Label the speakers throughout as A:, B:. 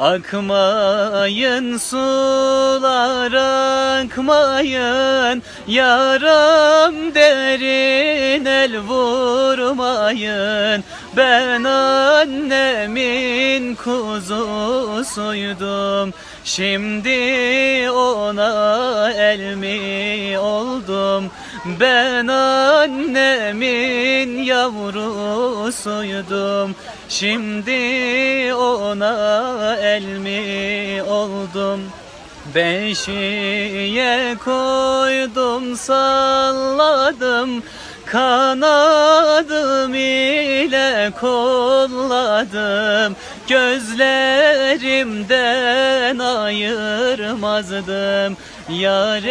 A: Akmayın sular akmayın. Yaram derin el vurmayın. Ben annemin kuzusuydum. Şimdi ona el mi oldum? Ben annemin yavrusuydum Şimdi ona el mi oldum? Beşiğe koydum salladım. Kanadım ile kolladım. Gözlerimden ayırmazdım. Yar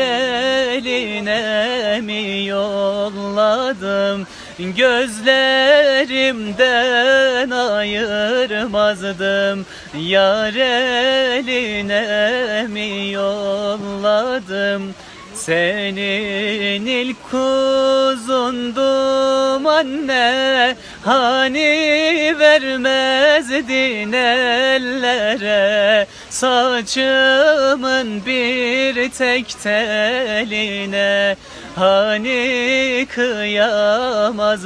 A: eline mi yolladım Gözlerimden ayırmazdım Yar eline mi yolladım? Senin ilk kuzundum anne Hani vermezdin ellere Saçımın bir tek teline Hani kıyamazdın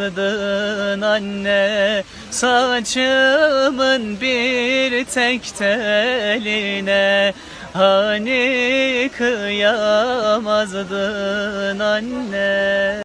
A: anne? Saçımın bir tek teline Hani kıyamazdın anne